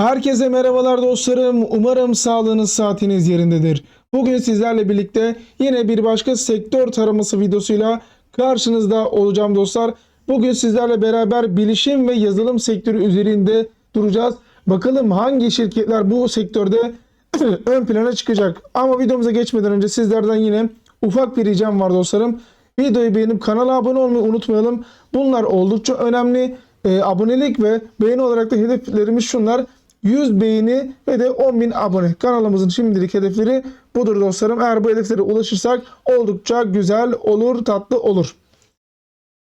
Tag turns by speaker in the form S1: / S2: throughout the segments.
S1: Herkese merhabalar dostlarım. Umarım sağlığınız saatiniz yerindedir. Bugün sizlerle birlikte yine bir başka sektör taraması videosuyla karşınızda olacağım dostlar. Bugün sizlerle beraber bilişim ve yazılım sektörü üzerinde duracağız. Bakalım hangi şirketler bu sektörde ön plana çıkacak. Ama videomuza geçmeden önce sizlerden yine ufak bir ricam var dostlarım. Videoyu beğenip kanala abone olmayı unutmayalım. Bunlar oldukça önemli. E, abonelik ve beğeni olarak da hedeflerimiz şunlar. 100 beğeni ve de 10.000 abone. Kanalımızın şimdilik hedefleri budur dostlarım. Eğer bu hedeflere ulaşırsak oldukça güzel olur, tatlı olur.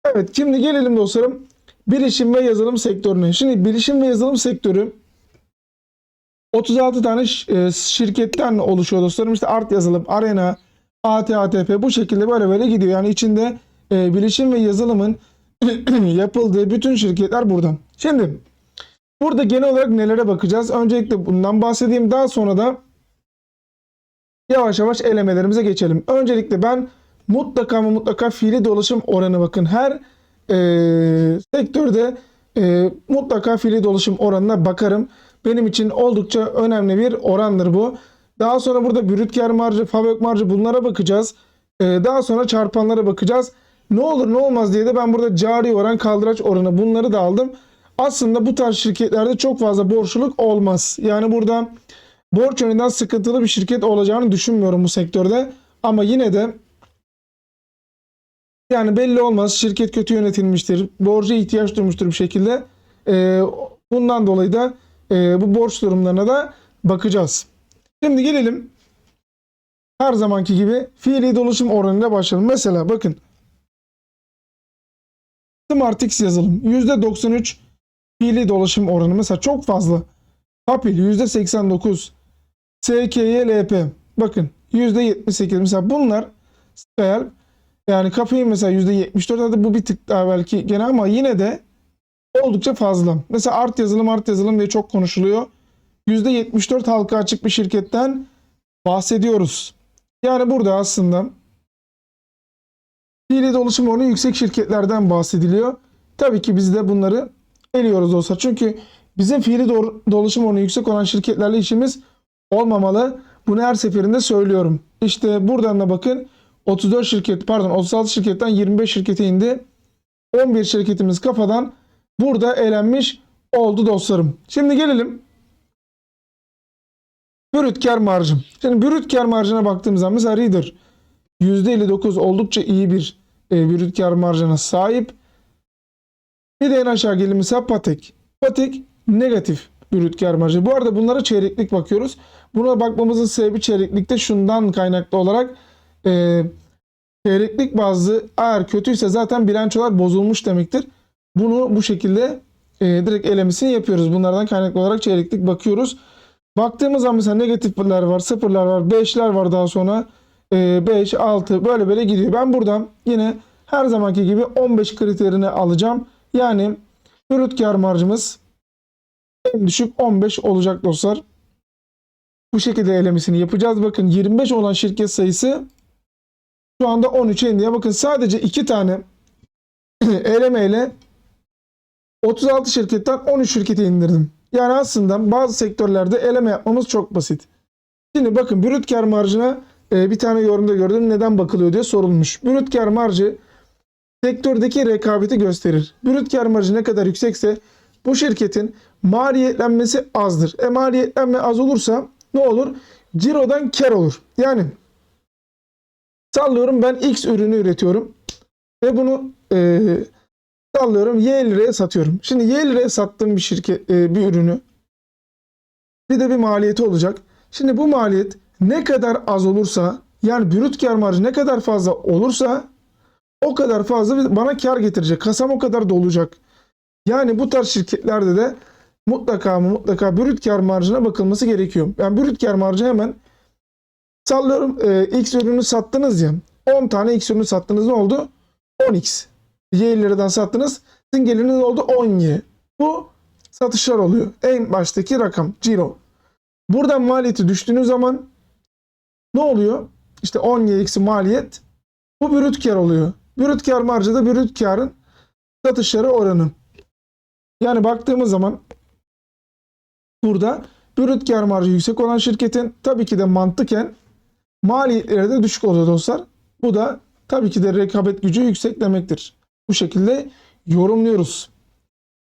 S1: Evet şimdi gelelim dostlarım bilişim ve yazılım sektörüne. Şimdi bilişim ve yazılım sektörü 36 tane e, şirketten oluşuyor dostlarım. İşte Art Yazılım, Arena, ATATP bu şekilde böyle böyle gidiyor. Yani içinde e, bilişim ve yazılımın yapıldığı bütün şirketler burada. Şimdi burada genel olarak nelere bakacağız? Öncelikle bundan bahsedeyim. Daha sonra da yavaş yavaş elemelerimize geçelim. Öncelikle ben mutlaka ama mutlaka fiili dolaşım oranı bakın. Her e, sektörde e, mutlaka fiili dolaşım oranına bakarım. Benim için oldukça önemli bir orandır bu. Daha sonra burada brüt kar marjı, fabrik marjı bunlara bakacağız. E, daha sonra çarpanlara bakacağız. Ne olur ne olmaz diye de ben burada cari oran, kaldıraç oranı bunları da aldım. Aslında bu tarz şirketlerde çok fazla borçluluk olmaz. Yani burada borç yönünden sıkıntılı bir şirket olacağını düşünmüyorum bu sektörde. Ama yine de yani belli olmaz. Şirket kötü yönetilmiştir. Borca ihtiyaç duymuştur bir şekilde. Ee, bundan dolayı da e, bu borç durumlarına da bakacağız. Şimdi gelelim her zamanki gibi fiili dolaşım oranıyla başlayalım. Mesela bakın SmartX yazılım %93 fiili dolaşım oranı mesela çok fazla. Papil %89 SKYLP bakın %78 mesela bunlar Skyal yani kafein mesela %74 hadi bu bir tık daha belki gene ama yine de oldukça fazla. Mesela art yazılım art yazılım diye çok konuşuluyor. %74 halka açık bir şirketten bahsediyoruz. Yani burada aslında fiili dolaşım oranı yüksek şirketlerden bahsediliyor. Tabii ki biz de bunları eliyoruz dostlar. Çünkü bizim fiili do- dolaşım oranı yüksek olan şirketlerle işimiz olmamalı. Bunu her seferinde söylüyorum. İşte buradan da bakın 34 şirket pardon 36 şirketten 25 şirkete indi. 11 şirketimiz kafadan burada elenmiş oldu dostlarım. Şimdi gelelim brüt kar marjım. Şimdi brüt kar marjına baktığımız zaman mesela Reader %59 oldukça iyi bir e, brüt kar marjına sahip. Bir de en aşağı gelelim mesela Patek. Patek negatif brüt kar marjı. Bu arada bunlara çeyreklik bakıyoruz. Buna bakmamızın sebebi çeyreklikte şundan kaynaklı olarak e, çeyreklik bazlı eğer kötüyse zaten bilançolar bozulmuş demektir. Bunu bu şekilde e, direkt elemesini yapıyoruz. Bunlardan kaynaklı olarak çeyreklik bakıyoruz. Baktığımız zaman mesela negatifler var, sıfırlar var, 5'ler var daha sonra. 5, 6 böyle böyle gidiyor. Ben buradan yine her zamanki gibi 15 kriterini alacağım. Yani brüt kar marjımız en düşük 15 olacak dostlar. Bu şekilde elemesini yapacağız. Bakın 25 olan şirket sayısı şu anda 13'e indi. Bakın sadece 2 tane elemeyle 36 şirketten 13 şirkete indirdim. Yani aslında bazı sektörlerde eleme yapmamız çok basit. Şimdi bakın brüt kar marjına e, bir tane yorumda gördüm neden bakılıyor diye sorulmuş. Brüt kar marjı sektördeki rekabeti gösterir. Brüt kar marjı ne kadar yüksekse bu şirketin maliyetlenmesi azdır. E maliyetlenme az olursa ne olur? Cirodan kar olur. Yani sallıyorum ben X ürünü üretiyorum ve bunu e, sallıyorum Y liraya satıyorum. Şimdi Y liraya sattığım bir şirket e, bir ürünü bir de bir maliyeti olacak. Şimdi bu maliyet ne kadar az olursa yani brüt kar marjı ne kadar fazla olursa o kadar fazla bana kar getirecek. Kasam o kadar dolacak. Yani bu tarz şirketlerde de mutlaka ama mutlaka brüt kar marjına bakılması gerekiyor. Yani brüt kar marjı hemen sallıyorum e, X ürünü sattınız ya 10 tane X ürünü sattınız ne oldu? 10X. Y sattınız. Sizin geliriniz oldu 10Y. Bu satışlar oluyor. En baştaki rakam ciro. Buradan maliyeti düştüğünüz zaman ne oluyor? İşte 10Y eksi maliyet bu brüt kar oluyor. Brüt kar marjı da brüt karın satışları oranı. Yani baktığımız zaman burada brüt kar marjı yüksek olan şirketin tabii ki de mantıken maliyetleri de düşük oluyor dostlar. Bu da tabii ki de rekabet gücü yüksek demektir. Bu şekilde yorumluyoruz.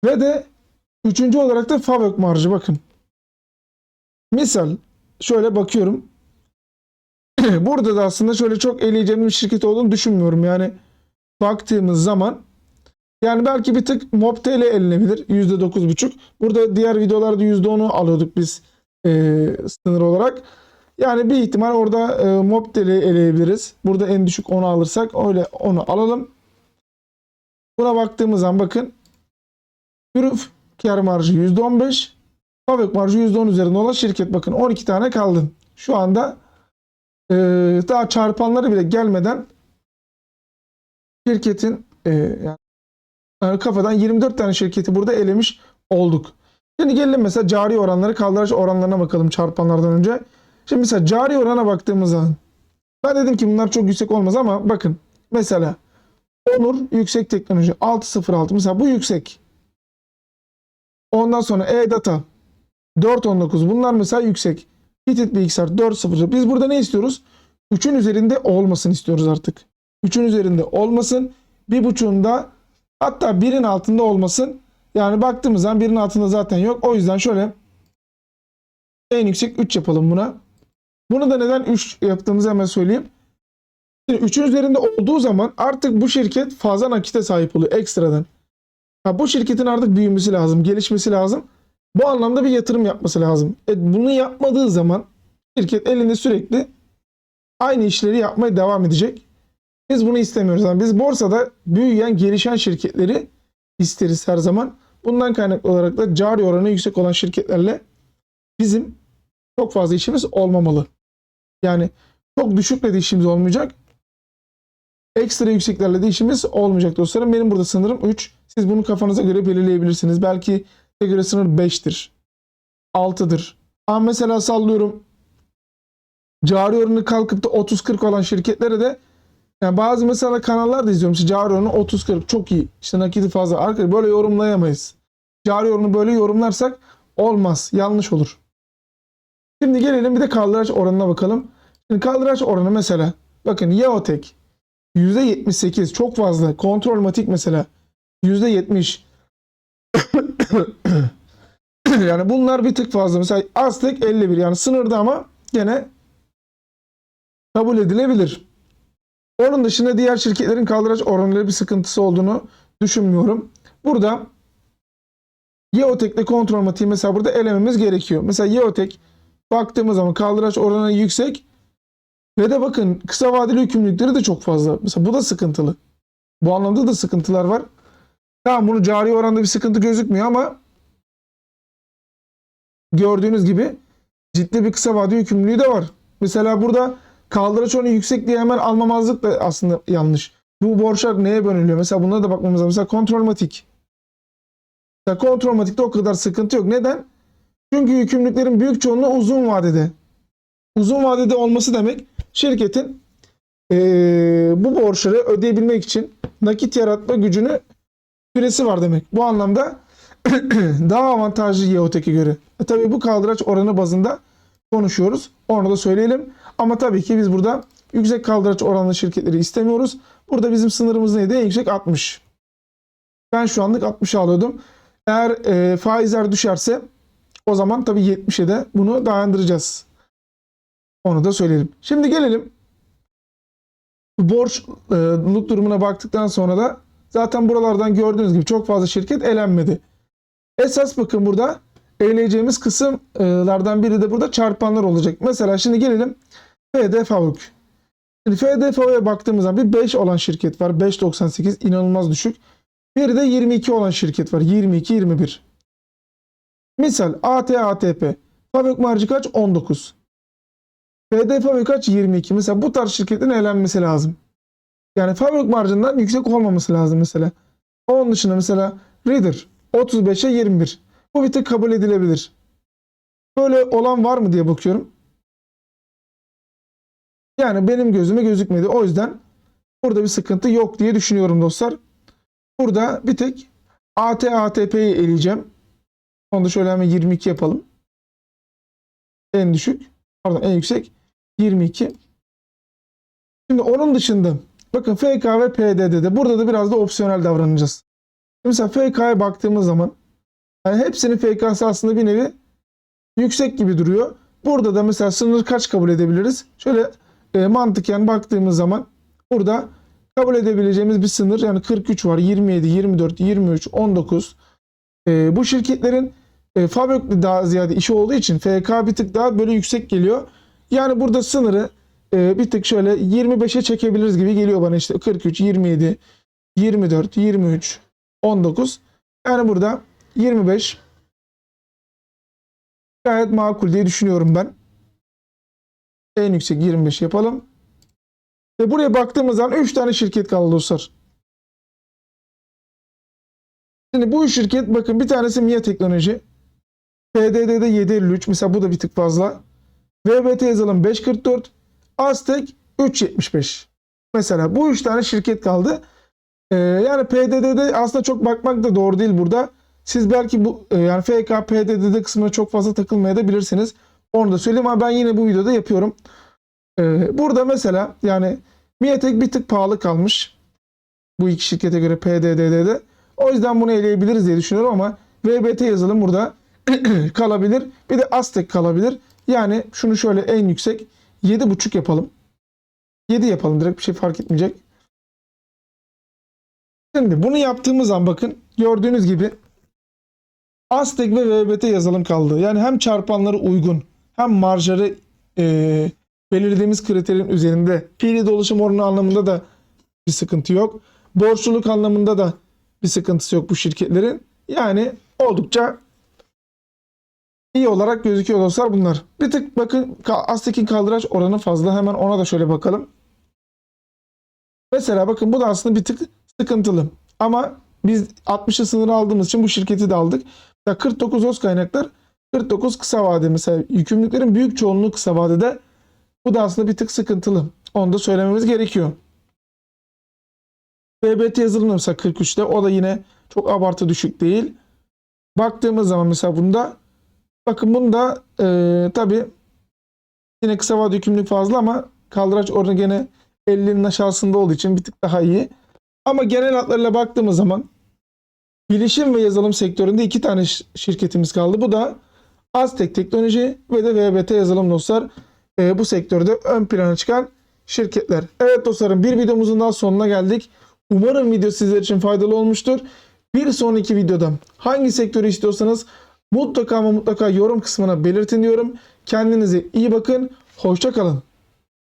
S1: Ve de üçüncü olarak da FAVÖK marjı bakın. Misal şöyle bakıyorum. Burada da aslında şöyle çok eleyeceğim bir şirket olduğunu düşünmüyorum. Yani baktığımız zaman yani belki bir tık Mobtl elinebilir. %9.5. Burada diğer videolarda %10'u alıyorduk biz e, sınır olarak. Yani bir ihtimal orada e, Mobtel'i eleyebiliriz. Burada en düşük 10'u alırsak öyle onu alalım. Buna baktığımız zaman bakın. Ürün kar marjı %15. Fabrik marjı %10 üzerinde olan şirket bakın 12 tane kaldı. Şu anda e, daha çarpanları bile gelmeden şirketin e, yani e, kafadan 24 tane şirketi burada elemiş olduk. Şimdi gelelim mesela cari oranları kaldıraç oranlarına bakalım çarpanlardan önce. Şimdi mesela cari orana baktığımız zaman ben dedim ki bunlar çok yüksek olmaz ama bakın mesela Onur yüksek teknoloji 606 mesela bu yüksek. Ondan sonra E-Data 419 bunlar mesela yüksek. Hitit bilgisayar 400 biz burada ne istiyoruz? 3'ün üzerinde olmasını istiyoruz artık. 3'ün üzerinde olmasın. Bir buçuğunda hatta birin altında olmasın. Yani baktığımız zaman birin altında zaten yok. O yüzden şöyle en yüksek 3 yapalım buna. Bunu da neden 3 yaptığımızı hemen söyleyeyim. Şimdi 3'ün üzerinde olduğu zaman artık bu şirket fazla nakite sahip oluyor ekstradan. Ha, bu şirketin artık büyümesi lazım, gelişmesi lazım. Bu anlamda bir yatırım yapması lazım. E, bunu yapmadığı zaman şirket elinde sürekli aynı işleri yapmaya devam edecek. Biz bunu istemiyoruz. Yani biz borsada büyüyen, gelişen şirketleri isteriz her zaman. Bundan kaynaklı olarak da cari oranı yüksek olan şirketlerle bizim çok fazla işimiz olmamalı. Yani çok düşükle de işimiz olmayacak. Ekstra yükseklerle de işimiz olmayacak dostlarım. Benim burada sınırım 3. Siz bunu kafanıza göre belirleyebilirsiniz. Belki size göre sınır 5'tir. 6'dır. Ama mesela sallıyorum cari oranı kalkıp da 30-40 olan şirketlere de yani bazı mesela kanallar da izliyorum. İşte cari oranı 30-40 çok iyi. İşte nakiti fazla. Arkadaşlar böyle yorumlayamayız. Cari oranı böyle yorumlarsak olmaz. Yanlış olur. Şimdi gelelim bir de kaldıraç oranına bakalım. Şimdi kaldıraç oranı mesela bakın Yeotek %78 çok fazla. Kontrolmatik mesela %70. yani bunlar bir tık fazla. Mesela Aztek 51 yani sınırda ama gene kabul edilebilir. Onun dışında diğer şirketlerin kaldıraç oranları bir sıkıntısı olduğunu düşünmüyorum. Burada Yeotek'le kontrolmatiği mesela burada elememiz gerekiyor. Mesela Yeotek baktığımız zaman kaldıraç oranı yüksek ve de bakın kısa vadeli yükümlülükleri de çok fazla. Mesela bu da sıkıntılı. Bu anlamda da sıkıntılar var. Tamam bunu cari oranda bir sıkıntı gözükmüyor ama gördüğünüz gibi ciddi bir kısa vadeli yükümlülüğü de var. Mesela burada kaldıraç oranı yüksek diye hemen almamazlık da aslında yanlış. Bu borçlar neye bölünüyor? Mesela bunlara da bakmamız lazım. Mesela kontrolmatik. Mesela kontrolmatikte o kadar sıkıntı yok. Neden? Çünkü yükümlülüklerin büyük çoğunluğu uzun vadede. Uzun vadede olması demek şirketin eee, bu borçları ödeyebilmek için nakit yaratma gücünü süresi var demek. Bu anlamda daha avantajlı Yeotek'e göre. E tabii bu kaldıraç oranı bazında konuşuyoruz. Onu da söyleyelim. Ama tabii ki biz burada yüksek kaldıraç oranlı şirketleri istemiyoruz. Burada bizim sınırımız neydi? En yüksek 60. Ben şu anlık 60 alıyordum. Eğer e, faizler düşerse o zaman tabii 70'e de bunu dayandıracağız. Onu da söyleyelim. Şimdi gelelim borçluluk durumuna baktıktan sonra da zaten buralardan gördüğünüz gibi çok fazla şirket elenmedi. Esas bakın burada eleyeceğimiz kısımlardan biri de burada çarpanlar olacak. Mesela şimdi gelelim FD Favuk. Şimdi FD Favuk'a baktığımız zaman bir 5 olan şirket var. 5.98 inanılmaz düşük. Bir de 22 olan şirket var. 22-21. Misal AT ATP. Fabrik marjı kaç? 19. FD fabrik kaç? 22. Mesela bu tarz şirketlerin elenmesi lazım. Yani fabrik marjından yüksek olmaması lazım mesela. Onun dışında mesela Reader 35'e 21. Bu bir tık kabul edilebilir. Böyle olan var mı diye bakıyorum. Yani benim gözüme gözükmedi. O yüzden burada bir sıkıntı yok diye düşünüyorum dostlar. Burada bir tek AT ATP'yi eleyeceğim. Onu da şöyle hemen 22 yapalım. En düşük. Pardon en yüksek 22. Şimdi onun dışında bakın FK ve PDD'de burada da biraz da opsiyonel davranacağız. Mesela FK'ya baktığımız zaman yani hepsinin FK'sı aslında bir nevi yüksek gibi duruyor. Burada da mesela sınır kaç kabul edebiliriz? Şöyle e, mantıken baktığımız zaman burada kabul edebileceğimiz bir sınır yani 43 var, 27, 24, 23, 19. E, bu şirketlerin e, fabrikli daha ziyade işi olduğu için FK bir tık daha böyle yüksek geliyor. Yani burada sınırı e, bir tık şöyle 25'e çekebiliriz gibi geliyor bana işte 43, 27, 24, 23, 19. Yani burada 25 gayet makul diye düşünüyorum ben. En yüksek 25 yapalım. Ve buraya baktığımız zaman 3 tane şirket kaldı dostlar. Şimdi bu şirket bakın bir tanesi MIA Teknoloji. PDD'de 753 mesela bu da bir tık fazla. VBT yazılım 544. Aztek 375. Mesela bu üç tane şirket kaldı. Ee, yani PDD'de aslında çok bakmak da doğru değil burada. Siz belki bu e, yani FK, PDD'de kısmına çok fazla takılmaya da bilirsiniz. Onu da söyleyeyim ama ben yine bu videoda yapıyorum. Ee, burada mesela yani Miatek bir tık pahalı kalmış. Bu iki şirkete göre PDD'de. O yüzden bunu eleyebiliriz diye düşünüyorum ama VBT yazılım burada kalabilir. Bir de Aztek kalabilir. Yani şunu şöyle en yüksek 7.5 yapalım. 7 yapalım direkt bir şey fark etmeyecek. Şimdi bunu yaptığımız zaman bakın gördüğünüz gibi Aztek ve VBT yazılım kaldı. Yani hem çarpanları uygun hem marjları e, belirlediğimiz kriterin üzerinde. Pili dolaşım oranı anlamında da bir sıkıntı yok. Borçluluk anlamında da bir sıkıntısı yok bu şirketlerin. Yani oldukça iyi olarak gözüküyor dostlar bunlar. Bir tık bakın Aztek'in kaldıraç oranı fazla. Hemen ona da şöyle bakalım. Mesela bakın bu da aslında bir tık sıkıntılı. Ama biz 60'ı sınırı aldığımız için bu şirketi de aldık. Mesela 49 öz kaynaklar 49 kısa vade mesela yükümlülüklerin büyük çoğunluğu kısa vadede. Bu da aslında bir tık sıkıntılı. Onu da söylememiz gerekiyor. BBT yazılımı mesela 43'te o da yine çok abartı düşük değil. Baktığımız zaman mesela bunda bakın bunda e, tabi yine kısa vade yükümlülük fazla ama kaldıraç oranı gene 50'nin aşağısında olduğu için bir tık daha iyi. Ama genel hatlarıyla baktığımız zaman bilişim ve yazılım sektöründe iki tane şirketimiz kaldı. Bu da Aztek Teknoloji ve de VBT yazılım dostlar. E, bu sektörde ön plana çıkan şirketler. Evet dostlarım bir videomuzun daha sonuna geldik. Umarım video sizler için faydalı olmuştur. Bir sonraki videoda hangi sektörü istiyorsanız mutlaka ama mutlaka yorum kısmına belirtin diyorum. Kendinize iyi bakın. Hoşça kalın.